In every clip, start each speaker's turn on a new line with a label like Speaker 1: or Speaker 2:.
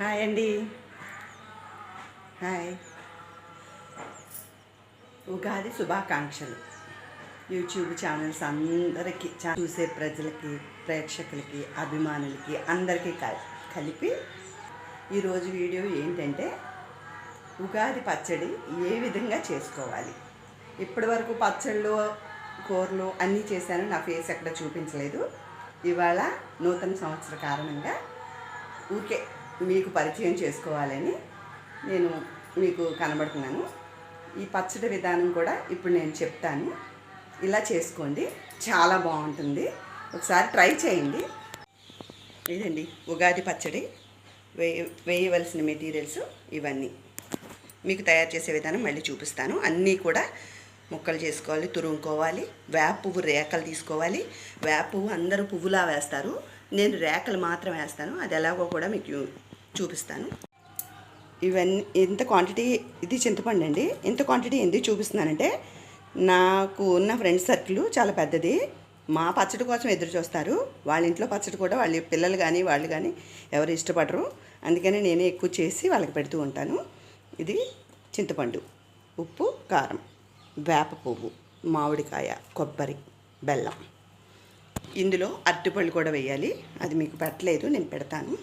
Speaker 1: Hi అండి. Hi. Ugadi శుభాకాంక్షలు. YouTube channels అందరికీ చా- చూసే ప్రజలకి ప్రేక్షకులకి అభిమానులకి అందరికీ క- కలిపి ఈరోజు వీడియో ఏంటంటే ఉగాది పచ్చడి ఏ విధంగా చేసుకోవాలి. ఇప్పటివరకు పచ్చళ్ళు కూరలు అన్నీ చేశాను. నా ఫేస్ ఎక్కడ చూపించలేదు. ఇవాళ నూతన సంవత్సర కారణంగా ఊరికే మీకు పరిచయం చేసుకోవాలని నేను మీకు కనబడుతున్నాను. ఈ పచ్చడి విధానం కూడా ఇప్పుడు నేను చెప్తాను. ఇలా చేసుకోండి. చాలా బాగుంటుంది. ఒకసారి ట్రై చేయండి. ఇదండి ఉగాది పచ్చడి. వేయ వేయవలసిన మెటీరియల్స్ ఇవన్నీ. మీకు తయారు చేసే విధానం మళ్ళీ చూపిస్తాను. అన్నీ కూడా ముక్కలు చేసుకోవాలి తురుముకోవాలి వేప పువ్వు రేకలు తీసుకోవాలి. వేప పువ్వు అందరూ పువ్వులా వేస్తారు. నేను రేకలు మాత్రం వేస్తాను. అది ఎలాగో కూడా మీకు చూపిస్తాను. ఇవన్నీ ఇంత క్వాంటిటీ ఇది చింతపండు అండి. ఎంత క్వాంటిటీ ఎందుకు చూపిస్తున్నానంటే నాకు ఉన్న ఫ్రెండ్స్ సర్కిల్ చాలా పెద్దది. మా పచ్చడి కోసం ఎదురు చూస్తారు. వాళ్ళ ఇంట్లో పచ్చడి కూడా వాళ్ళ పిల్లలు కానీ వాళ్ళు కానీ ఎవరు ఇష్టపడరు. అందుకని నేనే ఎక్కువ చేసి వాళ్ళకి పెడుతూ ఉంటాను. ఇది చింతపండు ఉప్పు కారం వేప పువ్వు మామిడికాయ కొబ్బరి బెల్లం. ఇందులో అరటిపళ్ళు కూడా వేయాలి. అది మీకు పెట్టలేదు నేను పెడతాను.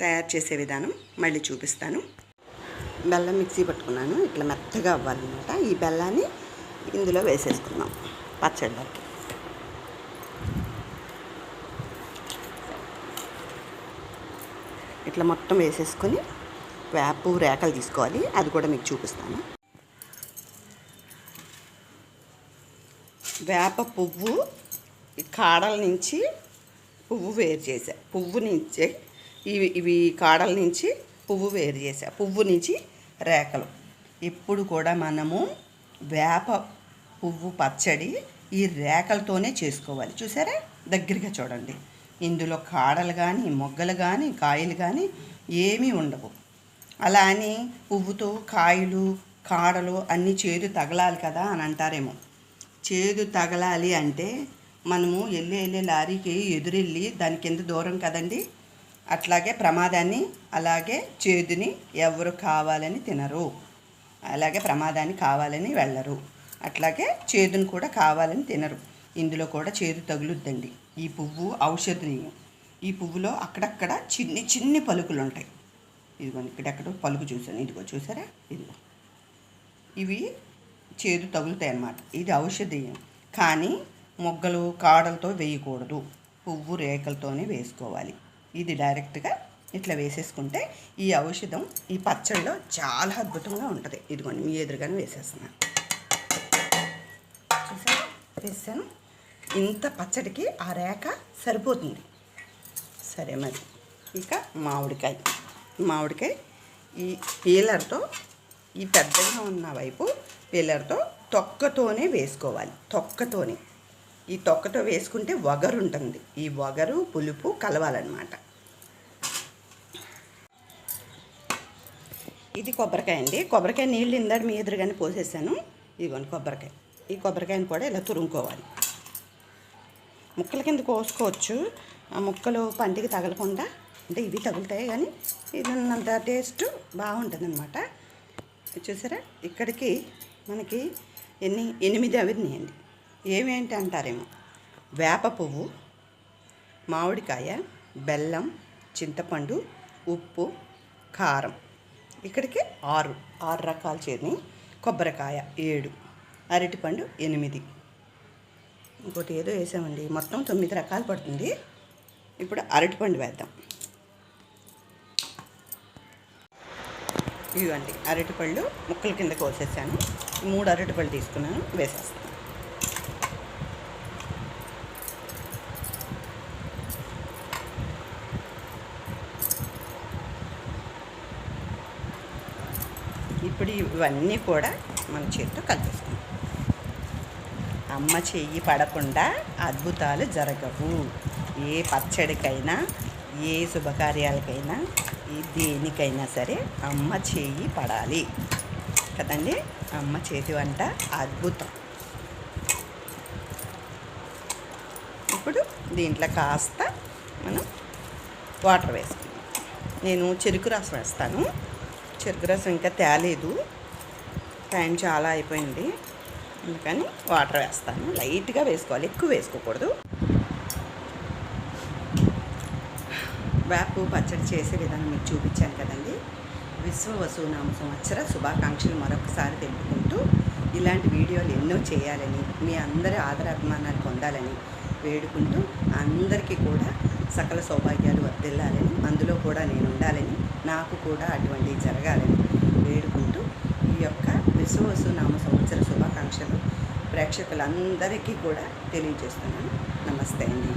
Speaker 1: తయారు చేసే విధానం మళ్ళీ చూపిస్తాను. బెల్లం మిక్సీ పట్టుకున్నాను. ఇట్లా మెత్తగా అవ్వాలన్నమాట. ఈ బెల్లాన్ని ఇందులో వేసేసుకున్నాం పచ్చడిలోకి ఇట్లా మొత్తం వేసేసుకొని వేపు రేకలు తీసుకోవాలి. అది కూడా మీకు చూపిస్తాను. వేప పువ్వు ఈ కాడల నుంచి పువ్వు వేరు చేసా. పువ్వు నుంచి ఇవి ఇవి కాడల నుంచి పువ్వు వేరు చేసా పువ్వు నుంచి రేకలు. ఇప్పుడు కూడా మనము వేప పువ్వు పచ్చడి ఈ రేకలతోనే చేసుకోవాలి. చూసారా? దగ్గరగా చూడండి. ఇందులో కాడలు కానీ మొగ్గలు కానీ కాయలు కానీ ఏమీ ఉండవు. అలా అని పువ్వుతో కాయలు కాడలు అన్నీ చేదు తగలాలి కదా అని అంటారేమో. చేదు తగలాలి అంటే మనము వెళ్ళి వెళ్ళే లారీకి ఎదురెళ్ళి దాని కింద దూరం కదండి. అట్లాగే ప్రమాదాన్ని అలాగే చేదుని ఎవరు కావాలని తినరు. అలాగే ప్రమాదాన్ని కావాలని వెళ్ళరు. అట్లాగే చేదుని కూడా కావాలని తినరు. ఇందులో కూడా చేదు తగులుద్దండి. ఈ పువ్వు ఔషధనీయం. ఈ పువ్వులో అక్కడక్కడ చిన్ని చిన్ని పలుకులు ఉంటాయి ఇదిగోండి ఇక్కడెక్కడ పలుకు చూసాను ఇదిగో చూసారా? ఇదిగో. ఇవి చేదు తగులుతాయి అన్నమాట ఇది ఔషధీయం. కానీ మొగ్గలు కాడలతో వేయకూడదు. పువ్వు రేకలతోనే వేసుకోవాలి. ఇది డైరెక్ట్గా ఇట్లా వేసేసుకుంటే ఈ ఔషధం ఈ పచ్చడిలో చాలా అద్భుతంగా ఉంటుంది. ఇదిగోండి మీ ఎదురుగానే వేసేస్తున్నాను చూసాను వేసాను. ఇంత పచ్చడికి ఆ రేఖ సరిపోతుంది. సరే మరి ఇక మామిడికాయ. మామిడికాయ ఈ పీలర్తో ఈ పెద్దగా ఉన్న వైపు పీలర్తో తొక్కతోనే వేసుకోవాలి. తొక్కతోనే. ఈ తొక్కతో వేసుకుంటే వగరు ఉంటుంది. ఈ వగరు పులుపు కలవాలన్నమాట. ఇది కొబ్బరికాయ అండి. కొబ్బరికాయ నీళ్ళు ఇందాక మీ ఎదురుగానే పోసేసాను. ఇదిగోండి కొబ్బరికాయ. ఈ కొబ్బరికాయని కూడా ఇలా తురుముకోవాలి. ముక్కల కింద కోసుకోవచ్చు. ఆ ముక్కలు పంటికి తగలకుండా అంటే ఇవి తగులుతాయి కానీ ఇది ఉన్నంత టేస్ట్ బాగుంటుంది అనమాట చూసారా? ఇక్కడికి మనకి ఎన్ని ఎనిమిది అవినాయండి ఏమేంటి అంటారేమో? వేప పువ్వు మామిడికాయ బెల్లం చింతపండు ఉప్పు కారం. ఇక్కడికి ఆరు. ఆరు రకాల చట్నీ కొబ్బరికాయ ఏడు. అరటిపండు ఎనిమిది. ఇంకోటి ఏదో వేసామండి. మొత్తం తొమ్మిది రకాలు పడుతుంది. ఇప్పుడు అరటిపండు వేద్దాం. ఇవ్వండి అరటిపళ్ళు ముక్కల కింద కోసేసాను. మూడు అరటిపళ్ళు తీసుకున్నాను. వేసేస్తాను. ఇప్పుడు ఇవన్నీ కూడా మన చేతితో కలిపేస్తాం అమ్మ చెయ్యి పడకుండా అద్భుతాలు జరగవు. ఏ పచ్చడికైనా ఏ శుభకార్యాలకైనా ఏ దేనికైనా సరే అమ్మ చేయి పడాలి. కదండి? అమ్మ చేతి వంట అద్భుతం. ఇప్పుడు దీంట్లో కాస్త మనం వాటర్ వేసుకుందాం. నేను చెరుకు రసం వేస్తాను. చెరుకు రసం ఇంకా తేలేదు. టైం చాలా అయిపోయింది. అందుకని వాటర్ వేస్తాను. లైట్గా వేసుకోవాలి. ఎక్కువ వేసుకోకూడదు. వేపు పచ్చడి చేసే విధానం మీకు చూపించాను కదండి. విశ్వ వసునామ సంవత్సర శుభాకాంక్షలు మరొకసారి తెలుపుకుంటూ ఇలాంటి వీడియోలు ఎన్నో చేయాలని మీ అందరి ఆదరాభిమానాలు పొందాలని వేడుకుంటూ అందరికీ కూడా సకల సౌభాగ్యాలు వర్దిల్లాలని అందులో కూడా నేను ఉండాలని నాకు కూడా అటువంటివి జరగాలని వేడుకుంటూ ఈ యొక్క విశ్వవసు నామ సంవత్సర శుభాకాంక్షలు ప్రేక్షకులందరికీ కూడా తెలియజేస్తున్నాను. నమస్తే అండి.